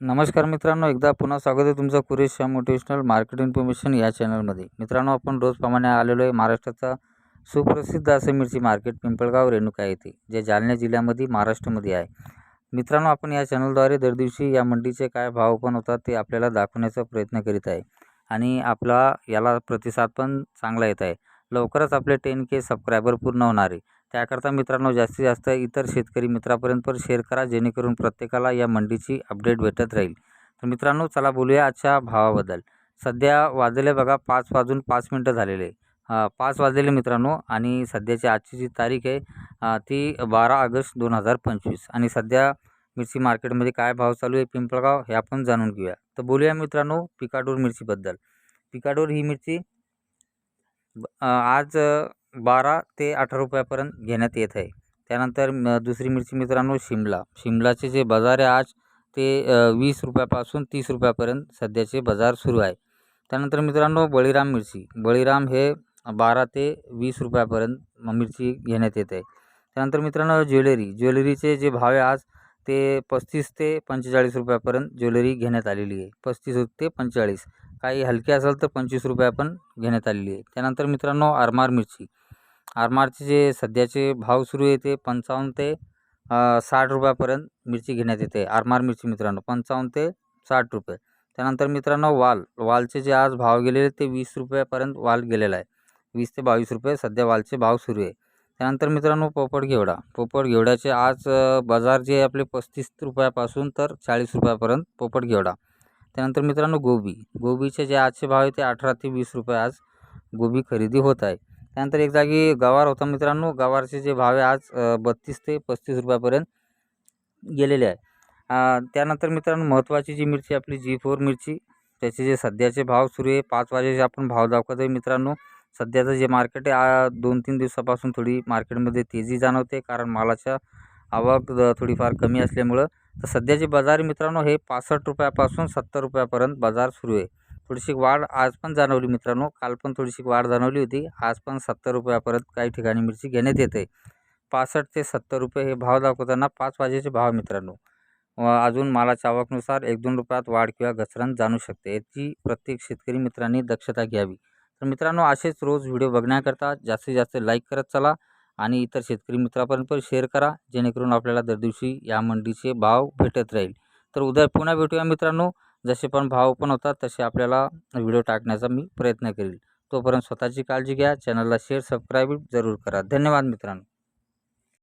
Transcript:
नमस्कार मित्रांनो एकदा पुन्हा स्वागत आहे तुमचं Kuresh Shah motivational market information या चॅनलमध्ये. मित्रांनो आपण रोजप्रमाणे आलेलो आहे महाराष्ट्राचा सुप्रसिद्ध असे मिरची मार्केट पिंपळगाव रेणुका येथे जे जालना जिल्ह्यामध्ये महाराष्ट्रामध्ये आहे. मित्रांनो आपण या चॅनलद्वारे दर दिवशी या मंडीचे काय भाव पण होतात ते आपल्याला दाखवण्याचा प्रयत्न करीत आहे आणि आपला याला प्रतिसाद पण चांगला येत आहे. लवकरच आपले टेन के सबस्क्रायबर पूर्ण होणार आहे. त्याकरता मित्रांनो जास्तीत जास्त इतर शेतकरी मित्रापर्यंत पण शेअर करा जेणेकरून प्रत्येकाला या मंडीची अपडेट भेटत राहील. तर मित्रांनो चला बोलूया आजच्या भावाबद्दल. सध्या वाजले बघा पाच वाजून पाच मिनटं झालेले. आहे पाच वाजलेले मित्रांनो आणि सध्याची आजची जी तारीख आहे ती बारा ऑगस्ट दोन हजार पंचवीस. आणि सध्या मिरची मार्केटमध्ये काय भाव चालू आहे पिंपळगाव हे आपण जाणून घेऊया. तर बोलूया मित्रांनो पिकाडोर मिरचीबद्दल. पिकाडोर ही मिरची आज बारा ते अठरा रुपयापर्यंत घेण्यात येत आहे. त्यानंतर म- दुसरी मिरची मित्रांनो शिमला. शिमलाचे जे बाजार आहे आज ते वीस रुपयापासून तीस रुपयापर्यंत सध्याचे बाजार सुरू आहे. त्यानंतर मित्रांनो बळीराम मिरची. बळीराम हे बारा ते वीस रुपयापर्यंत मिरची घेण्यात येत आहे. त्यानंतर मित्रांनो ज्वेलरी. ज्वेलरीचे जे भाव आहे आज ते पस्तीस ते पंचेचाळीस रुपयापर्यंत ज्वेलरी घेण्यात आलेली आहे. पस्तीस ते पंचेचाळीस. काही हलकी असेल तर पंचवीस रुपया पण घेण्यात आलेली आहे. त्यानंतर मित्रांनो आरमार मिरची. आरमारचे जे सध्याचे भाव सुरू आहे ते पंचावन्न ते साठ रुपयापर्यंत मिरची घेण्यात येते. आरमार मिरची मित्रांनो पंचावन्न ते साठ रुपये. त्यानंतर मित्रांनो वाल. वालचे जे आज भाव गेलेले ते वीस रुपयापर्यंत वाल गेलेला आहे. वीस ते बावीस रुपये सध्या वालचे भाव सुरू आहे. त्यानंतर मित्रांनो पोपट घेवडा. पोपट घेवड्याचे आज बाजार जे आपले पस्तीस रुपयापासून तर चाळीस रुपयापर्यंत पोपट घेवडा. त्यानंतर मित्रांनो गोबी. गोबीचे जे आजचे भाव आहे ते अठरा ते वीस रुपये आज गोबी खरेदी होत आहे. त्यानंतर एक जागी गवार होता मित्रांनो. गवारचे जे भाव आहे आज बत्तीस ते पस्तीस रुपयापर्यंत गेलेले आहे. त्यानंतर मित्रांनो महत्त्वाची जी मिरची आपली जी फोर मिरची. त्याचे जे सध्याचे भाव सुरू आहे पाच वाजेचे आपण भाव दाखवत आहे मित्रांनो. सध्याचं जे मार्केट आहे दोन तीन दिवसापासून थोडी मार्केटमध्ये तेजी जाणवते कारण मालाच्या आवक थोडीफार कमी असल्यामुळं. तर सध्याचे बाजार मित्रांनो हे पासष्ट रुपयापासून सत्तर रुपयापर्यंत बाजार सुरू आहे. थोडीशी वाढ आज पण जाणवली मित्रांनो. काल पण थोडीशी वाढ जाणवली होती. आज पण सत्तर रुपयापर्यंत काही ठिकाणी मिरची घेण्यात येते. पासष्ट ते सत्तर रुपये हे भाव दाखवताना पाच वाजेचे भाव मित्रांनो. व अजून मालाच्या आवकनुसार एक दोन रुपयात वाढ किंवा घसरण जाणू शकते. याची प्रत्येक शेतकरी मित्रांनी दक्षता घ्यावी. तर मित्रांनो असेच रोज व्हिडिओ बघण्याकरता जास्तीत जास्त लाईक करत चला आणि इतर शेतकरी मित्रापर्यंत पण शेअर करा जेणेकरून आपल्याला दर दिवशी या मंडीचे भाव भेटत राहील. तर उद्या पुन्हा भेटूया मित्रांनो. जसे पण भाव पण होतात तसे आपल्याला व्हिडिओ टाकण्याचा मी प्रयत्न करेल. तोपर्यंत स्वतःची काळजी घ्या. चॅनलला शेअर सबस्क्राईब जरूर करा. धन्यवाद मित्रांनो.